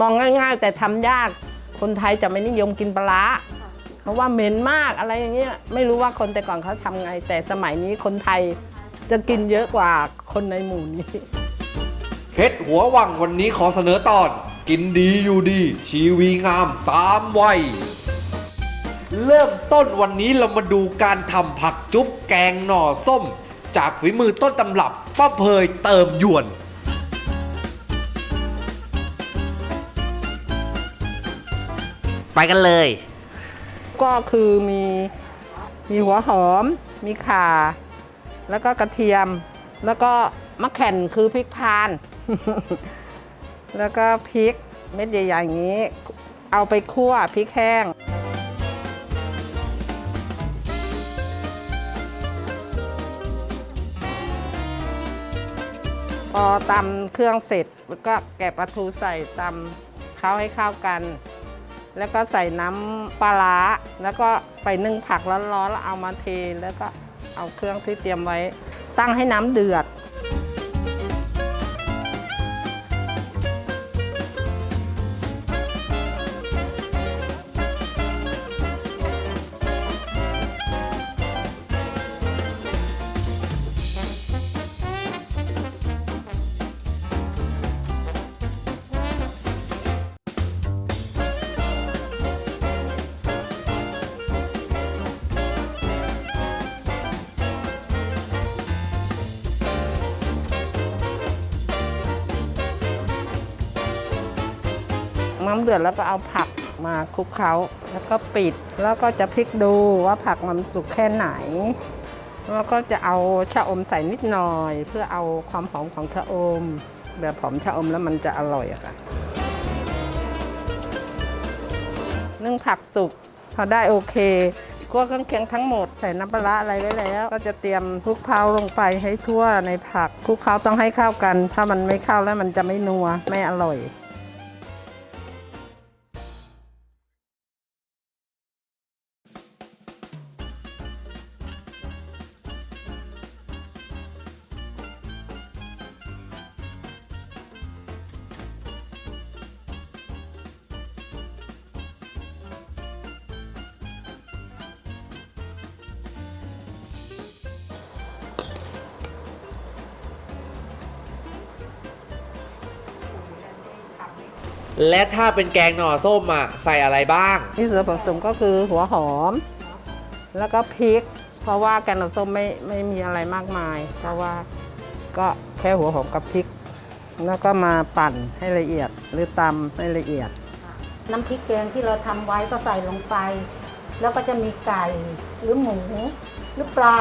มองง่าย ๆ แต่ทำยาก คนไทยจะไม่นิยมกินปลาร้าเพราะว่าเหม็นมากอะไรอย่างเงี้ยไม่รู้ว่าคนแต่ก่อนเขาทำไง แต่สมัยนี้คนไทยจะกินเยอะกว่าคนในหมู่นี้ เพชรหัววังวันนี้ขอเสนอตอน กินดีอยู่ดี ชีวีงามตามวัย เริ่มต้นวันนี้เรามาดูการทำผักจุ๊บแกงหน่อส้ม จากฝีมือต้นตำรับป้าเพยเติมหยวน ไปกันเลย ก็คือมีมีหัวหอม มีข่า แล้วก็กระเทียม แล้วก็มะแข่นคือพริกพาน แล้วก็พริกเม็ดใหญ่ๆอย่างนี้ เอาไปคั่วพริกแห้ง พอตำเครื่องเสร็จแล้วก็แกะปลาทูใส่ตำเข้าให้เข้ากัน แล้วก็ใส่น้ำปลาร้าแล้วก็ไปนึ่งผักร้อนๆแล้วเอามาเท แล้วก็เอาเครื่องที่เตรียมไว้ ตั้งให้น้ำเดือด น้ำเดือดแล้วก็เอาผักมาคลุกเคล้าแล้วก็ปิดแล้วก็จะพลิกดูว่าผักมันสุกแค่ไหน แล้วก็จะเอาชะอมใส่นิดหน่อย เพื่อเอาความหอมของชะอม แบบหอมชะอมแล้วมันจะอร่อยอะค่ะนึ่งผักสุกพอได้โอเคคั่วเครื่องเคียงทั้งหมดใส่น้ำปลาร้าอะไรไว้แล้ว ก็จะเตรียมคลุกเคล้าลงไปให้ทั่วในผักคลุกเคล้าต้องให้เข้ากัน ถ้ามันไม่เข้าแล้วมันจะไม่นัวไม่อร่อย และถ้าเป็นแกงหน่อส้มอะใส่อะไรบ้าง ที่ส่วนผสมก็คือหัวหอม แล้วก็พริก เพราะว่าแกงน้ำส้มไม่ไม่มีอะไรมากมาย เพราะว่าก็แค่หัวหอมกับพริก แล้วก็มาปั่นให้ละเอียดหรือตำให้ละเอียด น้ำพริกแกงที่เราทำไว้ก็ใส่ลงไป แล้วก็จะมีไก่หรือหมูหรือปลา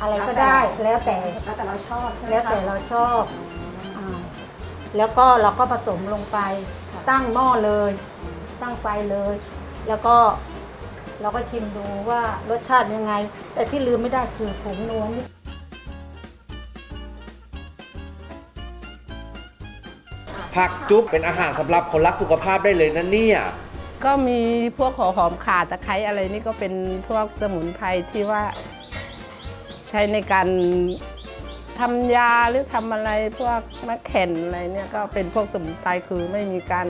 อะไรก็ได้ แล้วแต่แล้วแต่เราชอบใช่ไหมแล้วคะแต่เราชอบอ่า แล้วก็เราก็ผสมลงไป ตั้งหม้อเลย ตั้งไฟเลย แล้วก็เราก็ชิมดูว่ารสชาติยังไง แต่ที่ลืมไม่ได้คือผงนัวนี่ผักจุ๊บเป็นอาหารสำหรับคนรักสุขภาพได้เลยนะเนี่ย ก็มีพวกหัวหอมข่าตะไคร้อะไรนี่ก็เป็นพวกสมุนไพรที่ว่าใช้ในการ ทำยาหรือทำอะไรพวกมะแข่นอะไรเนี่ยก็เป็นพวกสมุนไพรคือไม่มีการ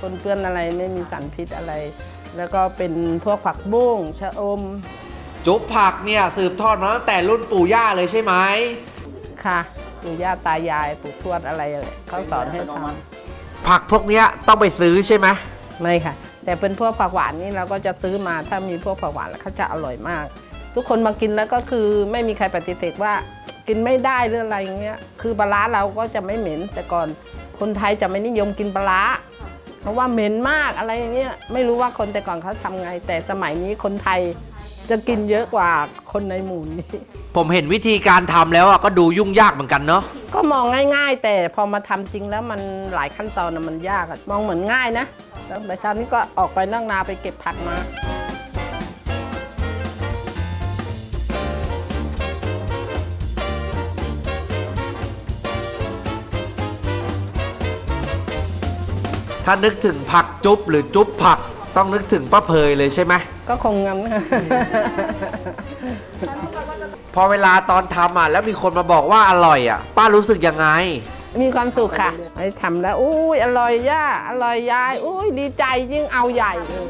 ปนเปื้อนอะไรไม่มีสารพิษอะไร แล้วก็เป็นพวกผักบุ้งชะอม จุ๊บผักเนี่ยสืบทอดมาตั้งแต่รุ่นปู่ย่าเลยใช่ไหมค่ะปู่ย่าตายายปู่ทวดอะไรเขาสอนให้ทผักพวกเนี้ยต้องไปซื้อใช่ไหมำไม่ค่ะ แต่เป็นพวกผักหวานนี่เราก็จะซื้อมาถ้ามีพวกผักหวานแล้วเขาจะอร่อยมาก ทุกคนมากินแล้วก็คือไม่มีใครปฏิเสธว่า กินไม่ได้หรืออะไรอย่างเงี้ยคือปลาร้าเราก็จะไม่เหม็น แต่ก่อนคนไทยจะไม่นิยมกินปลาร้าเพราะว่าเหม็นมากอะไรอย่างเงี้ยไม่รู้ว่าคนแต่ก่อนเขาทำไง แต่สมัยนี้คนไทยจะกินเยอะกว่าคนในหมู่นี้ ผมเห็นวิธีการทำแล้วอะก็ดูยุ่งยากเหมือนกันเนาะก็มองง่าย ๆ แต่พอมาทำจริงแล้วมันหลายขั้นตอนนะมันยากอะมองเหมือนง่ายนะแล้วแต่เช้านี้ก็ออกไปนั่งนาไปเก็บผักมา ถ้านึกถึงผักจุ๊บหรือจุ๊บผักต้องนึกถึงป้าเพยเลยใช่ไหมก็คงงั้นค่ะพอเวลาตอนทำอะแล้วมีคนมาบอกว่าอร่อยอะ ป้ารู้สึกยังไง มีความสุขค่ะไอ้ทำแล้วอุ้ยอร่อยย่าอร่อยยายอุ้ยดีใจยิ่งเอาใหญ่เลย